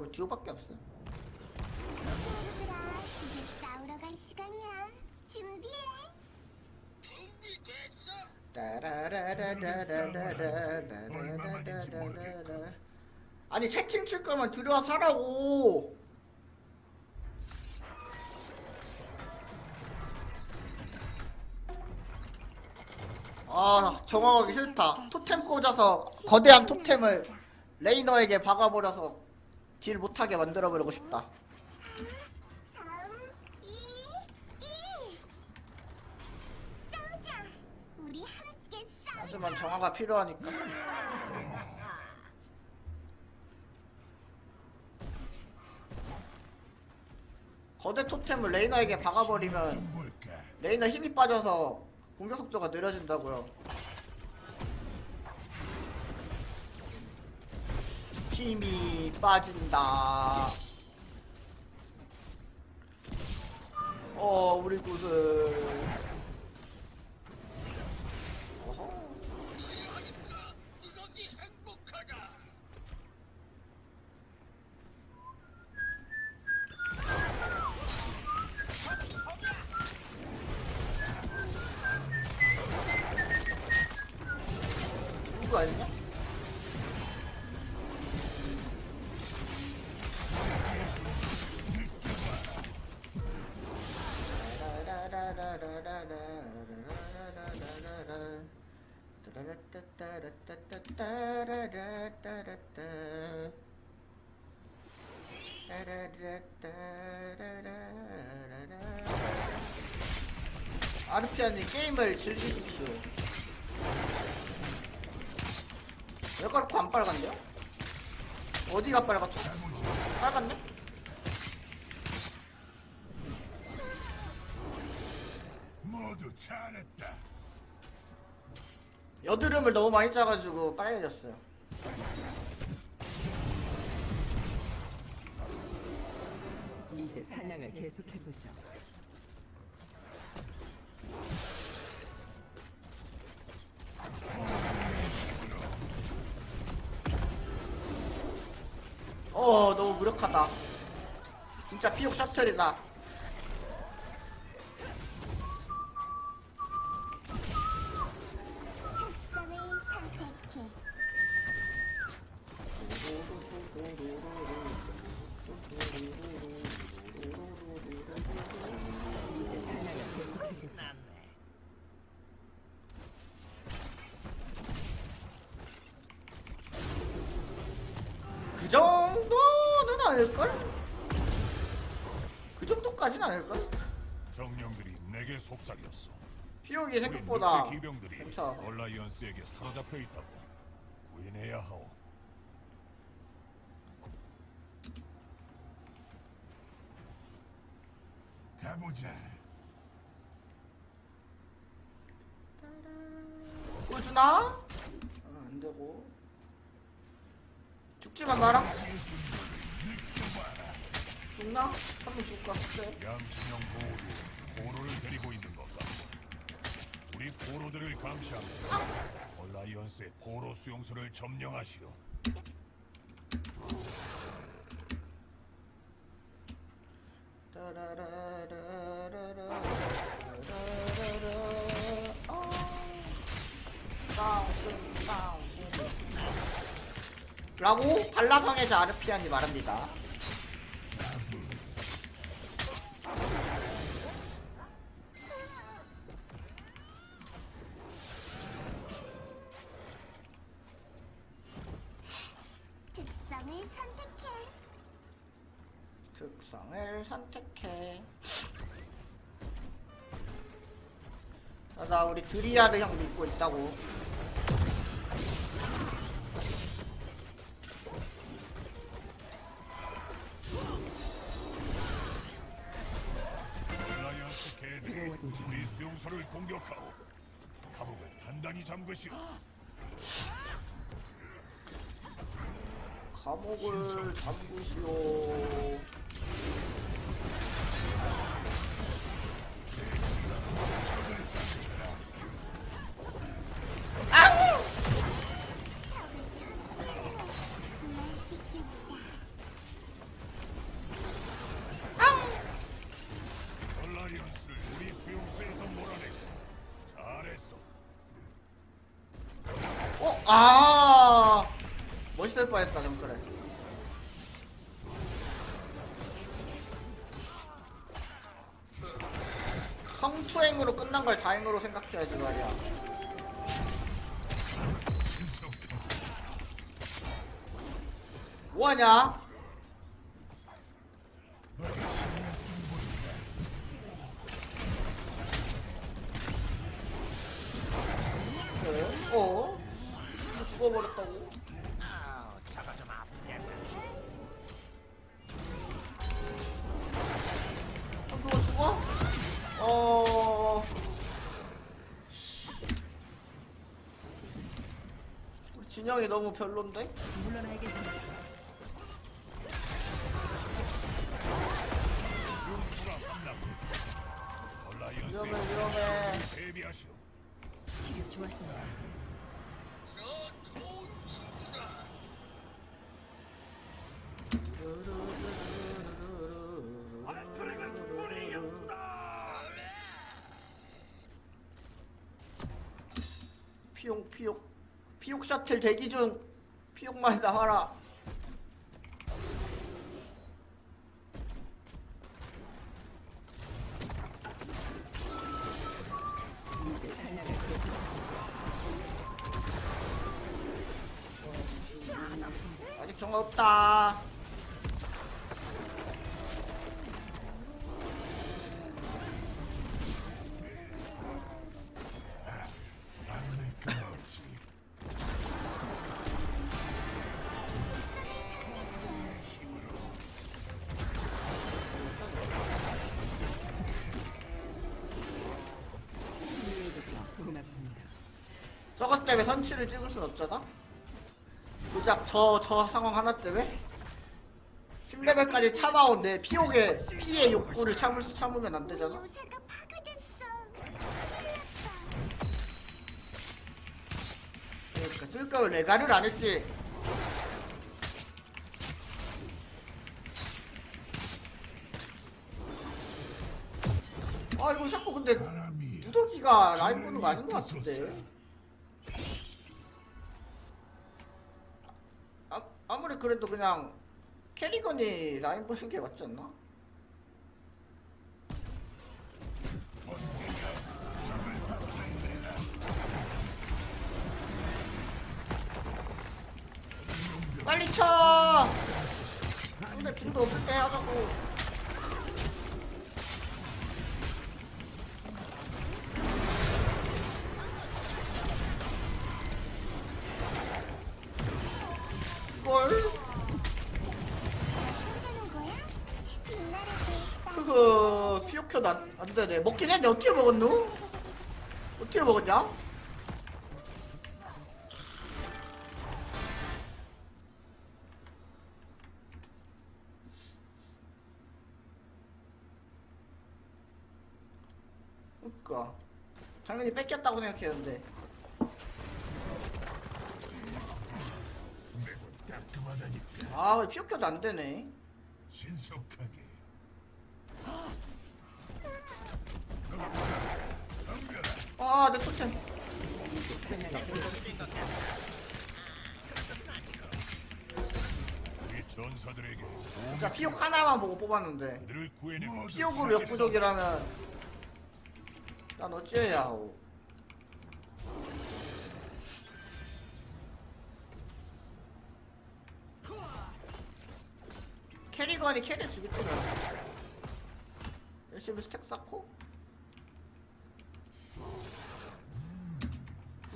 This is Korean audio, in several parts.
거면 듀오밖에 없어. 친구들아, 이제 싸우러 갈 시간이야. 준비해. 따라라라라라라라라라라라라. 아니 채팅 칠 거면 들어와 사라고. 아 정화하기 싫다. 토템 꽂아서 거대한 토템을 레이너에게 박아버려서 딜 못하게 만들어버리고 싶다. 3, 2, 1. 싸우자. 우리 함께 싸우자. 하지만 정화가 필요하니까. 거대 토템을 레이너에게 박아버리면? 레이너 힘이 빠져서 공격 속도가 느려진다고요. 힘이 빠진다. 어, 우리 구슬. 아르피아님 게임을 즐기십시오. 왜 그렇게 안 빨간데요? 어디가 빨갛죠? 빨갛네? 모두 잘했다. 여드름을 너무 많이 짜가지고 빨개졌어요. 이제 사냥을 계속해보죠. 어 너무 무력하다. 진짜 피옥 셔틀이다. 그 정도까지는 아닐걸? 정령들이 내게 속삭였어. 우리 생각보다 늑대 기병들이 괜찮아서. 얼라이언스에게 사로잡혀 있다고. 구해내야 하오. 가보자. 보여주나? 어, 안 되고. 죽지만 마라. 죽나? 한번 것 같아. 양심형 보호로 포로를 데리고 있는 것 같고 우리 포로들을 감시합니다. 얼라이언스의 포로 수용소를 점령하시오. 라고 발라성애자 아르피안이 말합니다. 특성을 선택해. 아, 나 우리 드리아드 형 믿고 있다고. 우리 수용소를 공격하오. 감옥을 단단히 잠그시오. 감옥을 잠그시오. 끝난 걸 다행으로 생각해야지 말이야 뭐하냐? 어? 이거 죽어버렸다고? 어, 그거 죽어? 어... 우리 진영이 너무 별론데? 물러나야겠습니다. 위험해 위험해 대비하시오. 치료 좋았습니다. 피용 피용 피용 셔틀 대기 중 피용만 나와라. 아직 정화 없다 때문에 선치를 찍을 순 없잖아? 고작 저, 저 상황 하나 때문에? 10레벨까지 참아온 내 피옥의 피의 욕구를 참을 수 참으면 안 되잖아. 그러니까 쓸 거면 레가를 안 했지. 아 이거 자꾸 근데 누더기가 라인 보는 거 아닌 것 같은데 그래도 그냥 캐리건이 라인 보는 게 맞지 않나? 빨리 쳐! 근데 궁도 없을 때 하자고. 안, 안 되네. 먹긴 했는데 어떻게 먹었노? 어떻게 먹었냐? 그니까. 당연히 뺏겼다고 생각했는데. 아, 왜 피오켜도 안 되네. 신속하게. 아, 내 토템. 이제 사냥을 계속해보죠. 우리 전사들에게 자, 피옥 하나만 보고 뽑았는데. 그들을 구해내고 피옥으로 역부족이라면 난 어찌해야 하오 캐리건이 캐리 주겠지 뭐 열심히 스택 쌓고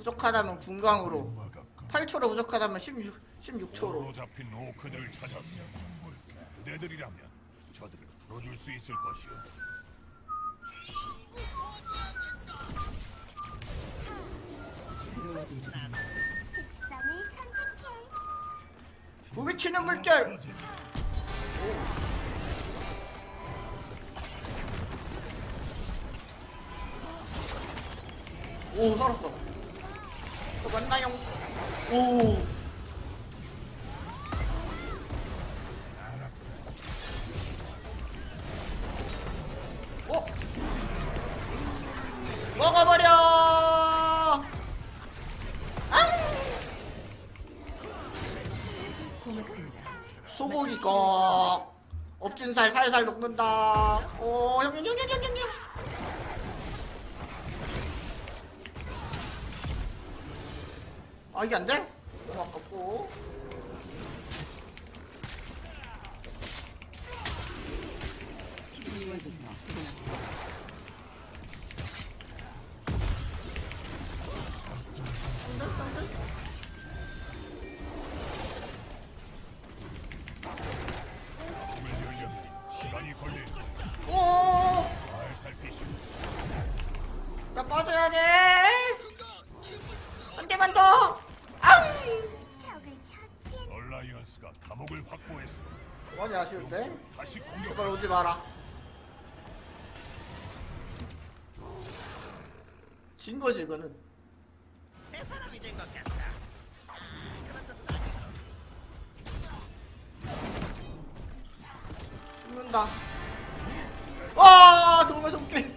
부족하다면 군광으로 8초로 부족하다면 16, 16초로 포로 잡힌 오크들을 찾았어. 그대들이라면 저들을 풀어줄 수 있을 것이오. 부비치는 물결 오 살았어 또 만나요 오 어? 먹어버려 아! 고맙습니다. 소고기 꺽 엎친 살 살살 녹는다 오 형님 형님 형님 형님 이게 안 돼? 너무 아깝고 치료해주셔서 고맙습니다. 진 거지, 이거는. 죽는다. 와, 정말 속게.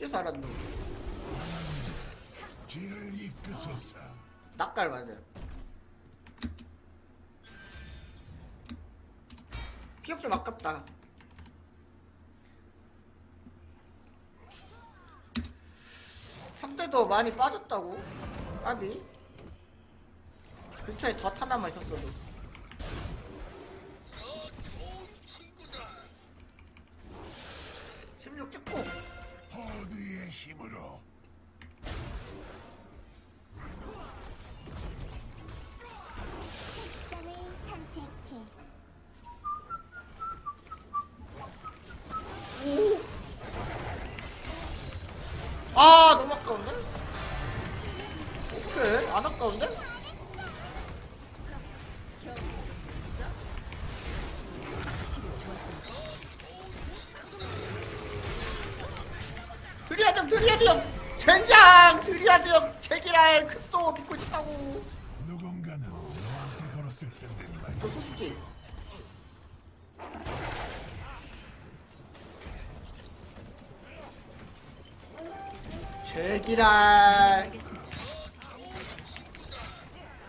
어떻게 살았노? 길을 이끄소서. 낯갈 맞아요. 기억 좀 아깝다. 상대도 많이 빠졌다고? 까비? 근처에 더 하나만 있었어도. 십육 찍고 호드의 힘으로 책상을 선택해 아 너무 아까운데? 오케이 안 아까운데? 알겠습니다.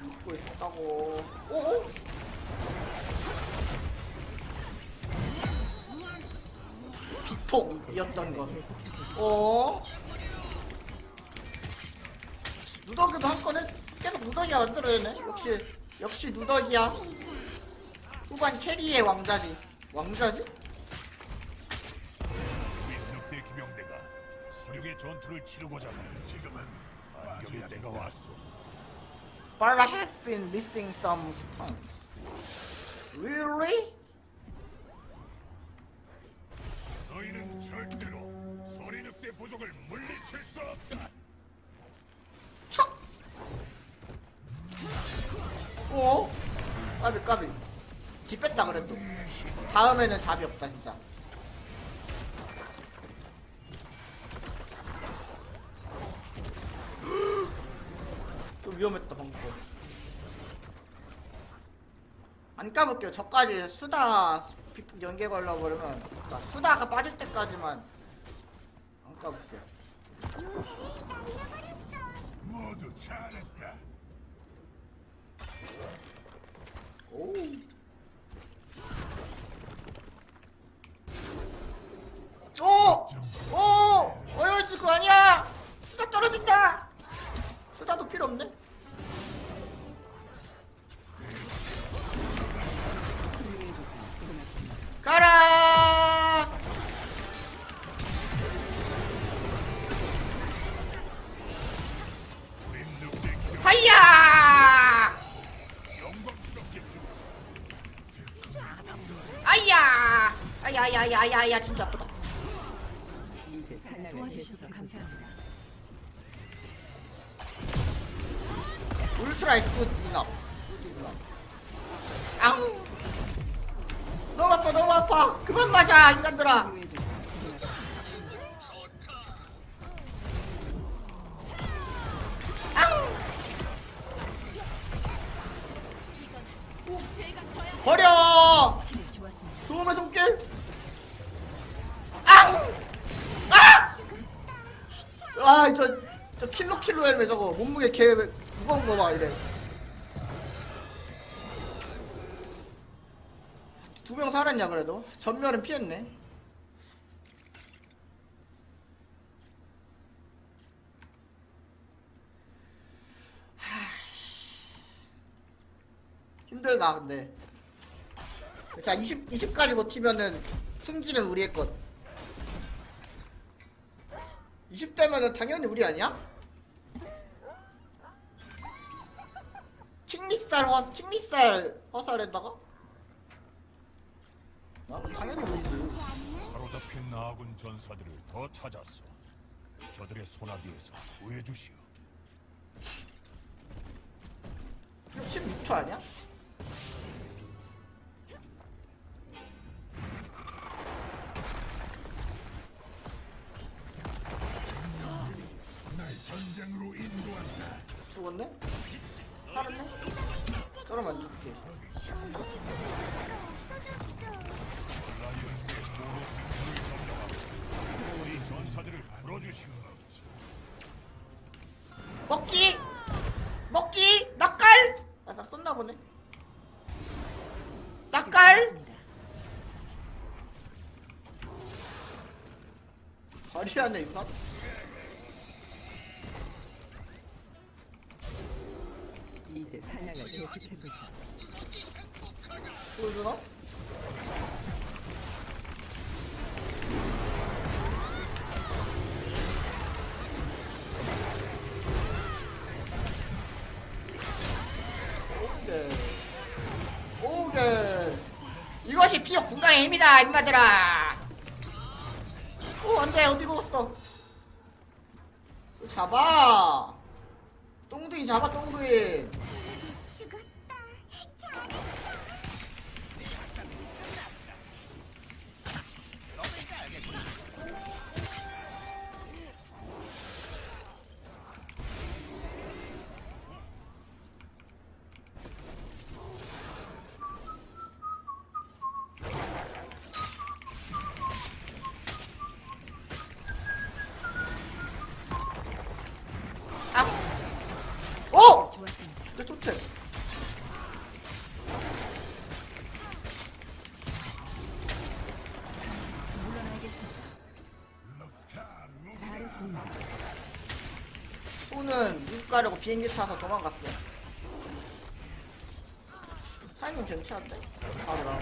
믿고 있었다고 오오 비폭이었던 건 계속해보죠. 어? 누더기도 한 건에 계속 누더기가 만들어내네. 역시 역시 누더기야. 후반 캐리의 왕자지. 왕자지? 서륙의 전투를 치르고자 해. 지금은 안경의 때가 왔소. Barbara has been missing some stones. Really? 너희는 절대로 소리 늑대 부족을 물리칠 수 없다. 척! 어? 까비 까비. 뒷 뺐다 그래도. 다음에는 잡이 없다 진짜. 위험했다 방금. 안 까볼게요. 저까지 수다 빗- 연계 걸려버리면 그러니까 수다가 빠질 때까지만 안 까볼게요. 모두 잘했다. 오. 오! 오! 어여지 그거 아니야! 수다 떨어진다! 수다도 필요 없네? 가라! 하이야! 아이야! 아야야야야야 진짜 아프다. 이제 사냥을 계속해보죠. 울 try is good enough. Good enough. 앙! 너무 아파, 너무 아파. 그만 맞아, 인간들아. 버려! 도움의 손길. 앙! 아! 아, 저, 저 킬로 킬로 헬멧 저거 몸무게 개 무거운 거 봐 이래. 두 명 살았냐 그래도 전멸은 피했네. 하... 힘들다 근데. 자 20, 20까지 버티면은 승기는 우리의 것 20대면은 당연히 우리 아니야? 킹리쌀 화 킹리쌀 화살에다가? 아, 당연히 우리지 사로잡힌 아군 전사들을 더 찾았어. 저들의 소나기에서 구해주시오. 16초 아니야? 죽었네? 살았네? 저러면 안 죽게 먹기! 먹기! 낯갈! 아, 나 썼나 보네! 좋았습니다. 발이하네 유산 이제 사냥을 계속해보자. 보여주나? 힘이다 임마들아. 오 안돼. 어디 갔어? 잡아. 똥둥이 잡아 똥둥이 비행기 타서 도망갔어. 타이밍 괜찮은데? 바로 나.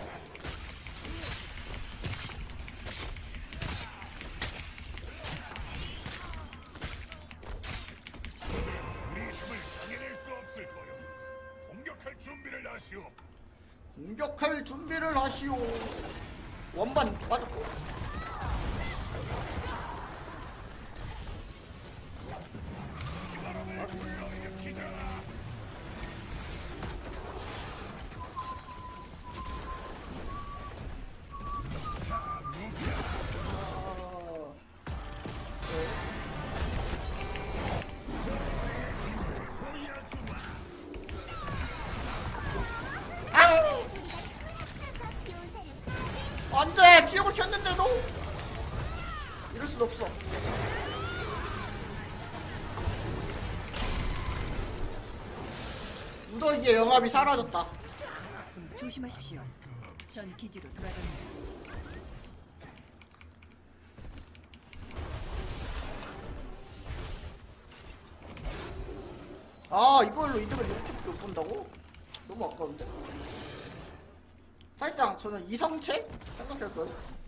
무더기의 영합이 사라졌다 조심하십시오. 전 기지로 돌아갑니다. 아 이걸로 이득을 이렇게밖에 못 본다고? 너무 아까운데 사실상 저는 이성채 생각할 거예요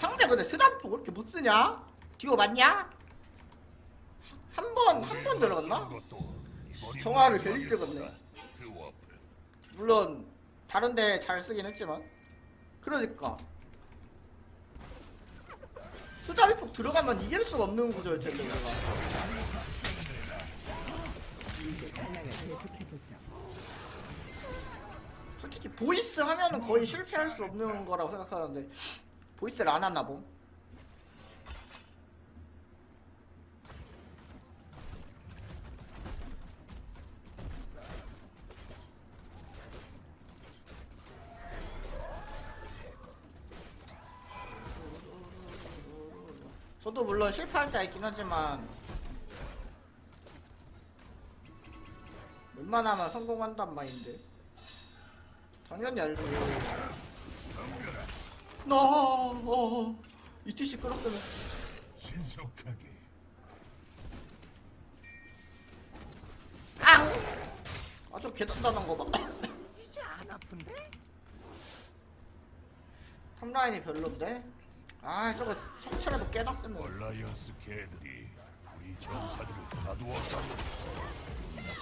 상대 근데 스담 포왜 이렇게 못 쓰냐? 듀오 맞냐? 한 번 한 번 들어갔나? 정화를 괜히 찍었네. 물론 다른데 잘 쓰긴 했지만 그러니까 수자비폭 들어가면 이길 수가 없는 구조일 텐데 우리가. 솔직히 보이스 하면은 거의 실패할 수 없는 거라고 생각하는데 보이스를 안 하나 봄 저도 물론 실패할 때 있긴 하지만 웬만하면 성공한단 마인드 당연히 알죠 나 어, ETC 끌었으면 신속하게 앙! 아주 개단단한 거 봐. 이제 안 아픈데? 탑라인이 별론데? 아 저거 상처라도 깨놨으면. 얼라이언스 개들이. 우리 전사들을 가두었다고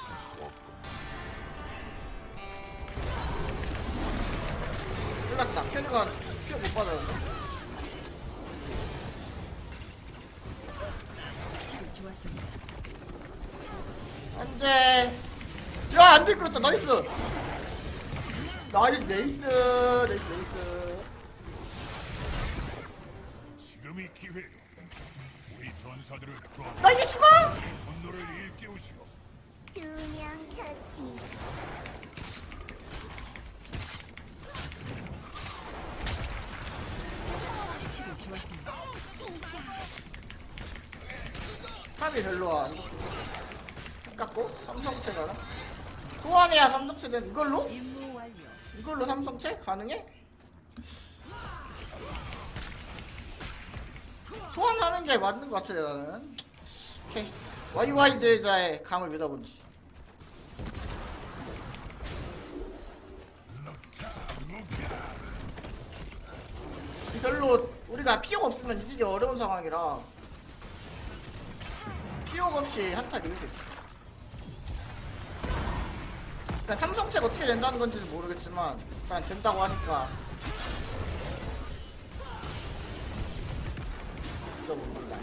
할수 없고. 몰랐다. 캐리가 피어 못 받았는데. 치료 좋았습니다. 안돼. 야 안돼. 끌었다. 나이스. 나이스 네이스 네이스 네이스 지금이 기회요 우리 전사들을 풀어서 나 이제 죽어! 분노를 일깨우시오 두명 처치. 치료 좋았습니다. 진짜. 탑이 별로 안 좋고 깎고 삼성체 가라 소환해야 삼성체 된 이걸로? 임무 완료. 이걸로 삼성체 가능해? 소환하는 게 맞는 것 같아 나는. 오케이. YY 제자의 감을 믿어본지. 별로 우리가 피용 없으면 이기기 어려운 상황이라 피용 없이 한타 이길 수 있어. 그러니까 삼성체가 어떻게 된다는 건지는 모르겠지만 일단 된다고 하니까 믿어봅니다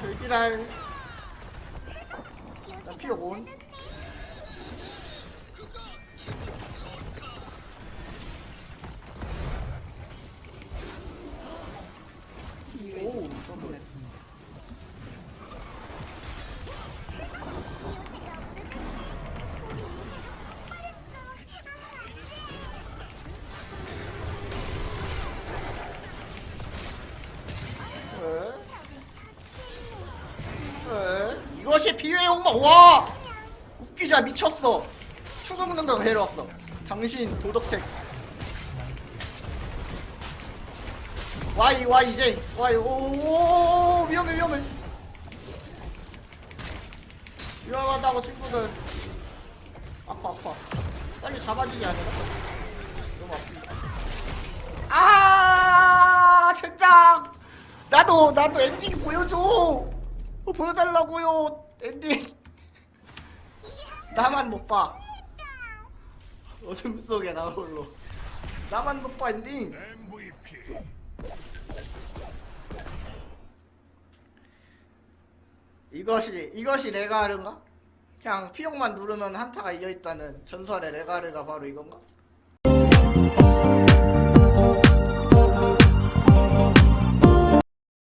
절기랄 나 피용 온 당신 도덕책. 와이 와이 이제. 와이 오 위험해 위험해. 위험하다고 친구들. 아파 아파. 빨리 잡아주지 않으라 너무 아프다. 아 젠장! 나도 나도 엔딩 보여줘! 어, 보여달라고요 엔딩. 나만 못봐 어둠 속에 나 홀로 나만 못봐 엔딩 MVP 이것이 이것이 레가르인가? 그냥 피용만 누르면 한타가 이겨있다는 전설의 레가르가 바로 이건가?